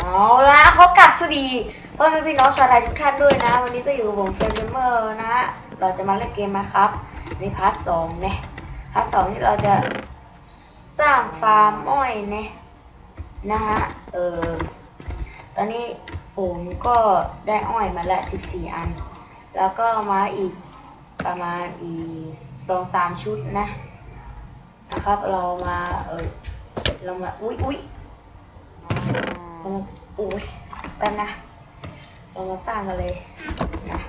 เอาละเขากลับสวัสดีพ่อแม่พี่น้องชาวไทยทุกท่านด้วยนะ วันนี้ก็อยู่กับผมเฟรมเมเมอร์นะ เราจะมาเล่นเกมมาครับในพาร์ทสองเนี่ยพาร์ทสองที่เราจะสร้างฟาร์มอ้อยเนี่ยนะฮะเออตอนนี้ผมก็ได้อ้อยมาละสิบสี่อัน แล้วก็มาอีกประมาณอีกสองสามชุดนะนะครับ เรามาเออเรามาอุ๊ยอุ๊ย อุ้ยแป๊บนะเรามาสร้างกันเลยนะ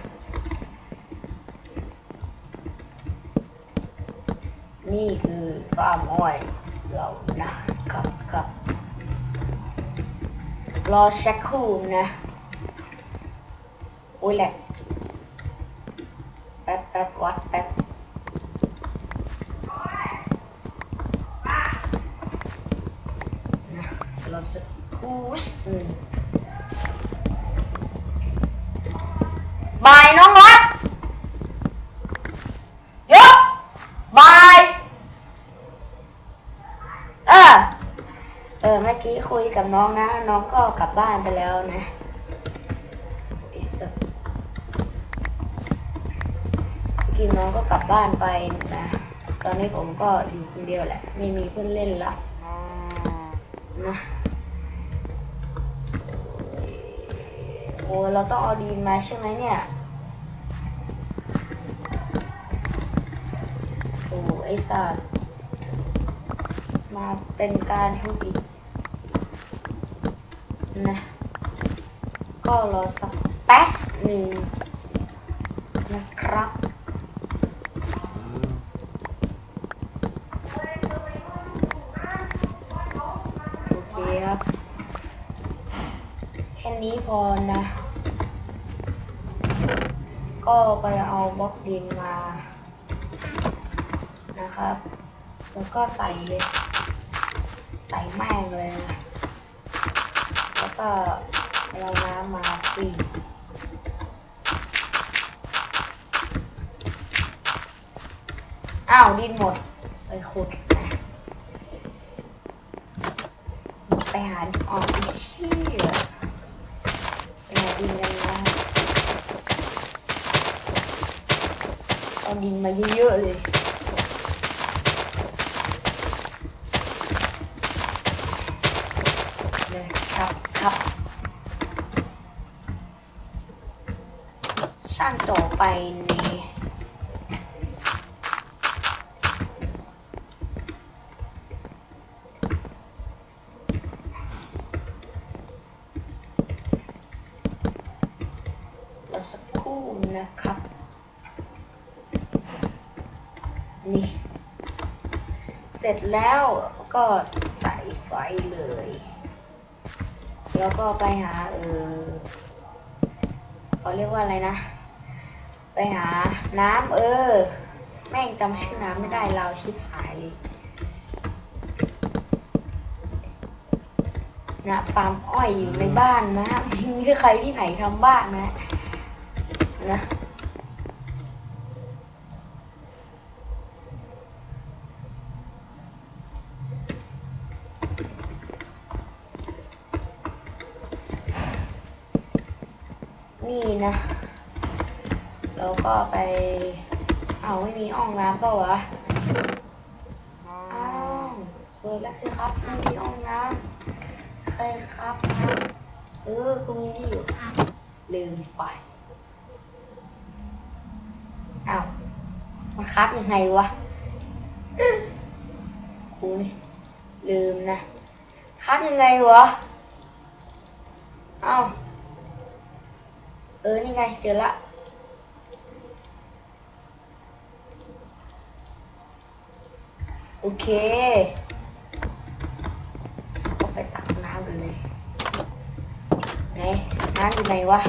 นี่คือฟาร์มอ้อยเรานะครับครับรอชักครู่นะอุ้ยแหละแป๊บแป๊บวัดแป๊บนะร อู้บายน้องรักยกบายเออเออเมื่อกี้คุยกับน้องนะ น้องก็กลับบ้านไปแล้วนะกเมื่อกี้น้องก็กลับบ้านไปนะตอนนี้ผมก็อยู่คนเดียวแหละ ไม่มีเพื่อนเล่นละนะ โอ้เราต้องเอาดีนมาใช่ไหมเนี่ย โอ้ไอ้สัตว์มาเป็นการทุอีนะ ก็รอสักแป๊บหนึ่งนะครับโอเคครับ แค่นี้พอนะ ก็ไปเอาบล็อกดินมา นะครับ แล้วก็ใส่เลย ใส่แม่งเลยนะ แล้วก็เอาน้ำมาปีอ้าวดินหมด ไปขุดไปหาออกเชี่ย เอาดินมาเยอะๆเลยเลยครับครับช่างต่อไปในี่เราสักครู่นะครับ นี่เสร็จแล้วก็ใส่ไฟเลย แล้วก็ไปหาเออเขาเรียกว่าอะไรนะ ไปหาน้ำเออ แม่งจำชื่อน้ำไม่ได้เราชิบหายเลยนะฟาร์มอ้อยอยู่ในบ้านนะไม่มีใครที่ไหนทำบ้านนะนะ นี่นะเราก็ไป เอาไม่มีอ่องน้ำเปล่าวะอ้าวเปิดแล้วสิครับไม่มีอ่องน้ำใครครับเออกูมีนี่อยู่ลืมไปอ้าวมันครับยังไงวะกูนี่ลืมนะครับยังไงวะอ้าว เออ นี่ไง เจอละโอเคก็ไปตักน้ำกันเลยไหนน้ำอยู่ไหนวะ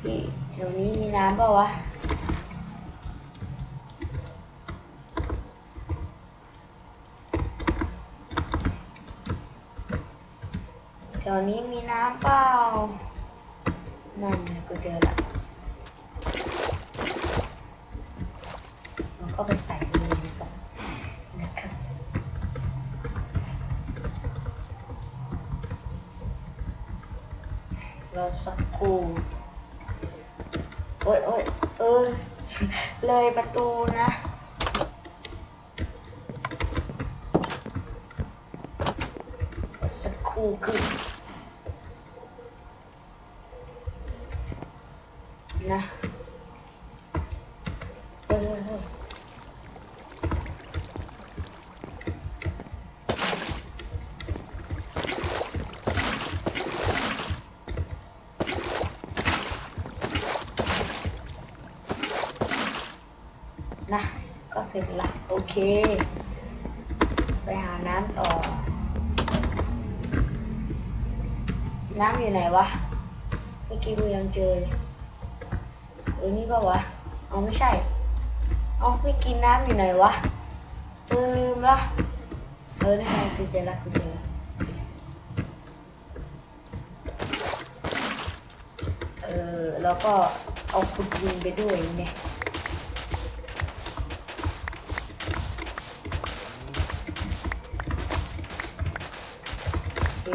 พี่เดี๋ยวนี้มีน้ำเปล่าวะแถวนี้มีน้ำเปล่า นั่นไงกูเจอละเราก็ไปใส่เลยดีกว่านะครับเราสักครู่โอ้ยโอ้ยเออ เลยประตูนะสักครู่คือนะเออเออนะ ก็ เสร็จละ โอเค ไปหาน้ำต่อ น้ำอยู่ไหนวะ เมื่อกี้กูยังเจอเลยเออนี่ปะวะ เอาไม่ใช่ เอาไปกินน้ำอยู่ไหนวะเออลืมละเออนี่ไงกูเจอละกูเจอเออแล้วก็เอาขุดดินไปด้วยเนี่ย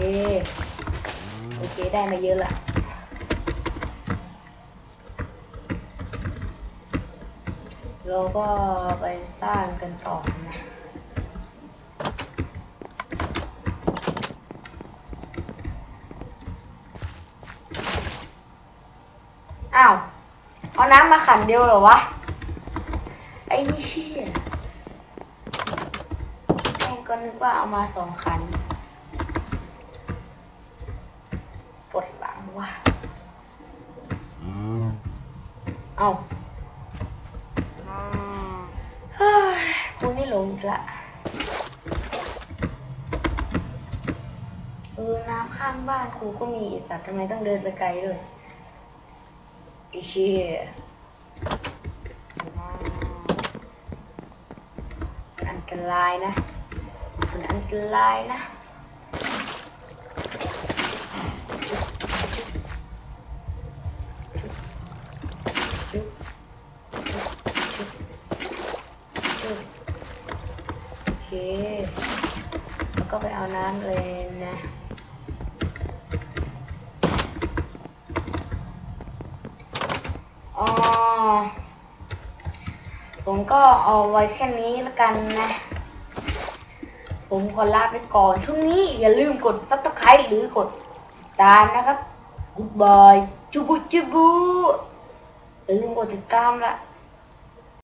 โอเคโอเคได้มาเยอะละเราก็ไปสร้างกันต่อนะอ้าว เอาน้ำมาขันเดียวเหรอวะ ไอ้เหี้ยแม่งก็นึกว่าเอามาสองขัน วดหลังว่ะเอาเฮ้ยกูนี่หลงอีกละเออน้ำข้างบ้านกูก็มีอีกแต่ทำไมต้องเดินไปไกลด้วยไอ้เชี่ยมันอันตรายนะมันอันตรายนะ จุ๊บโอเค แล้วก็ไปเอาน้ำเลยนะอ๋อผมก็เอาไว้แค่นี้ล้วกันนะ ผมขอลาไปก่อนช่วงนี้อย่าลืมกดซับสไครต์หรือกดตามนะครับ Goodbye จูบูจูบูอย่าลืมกดติดตามละ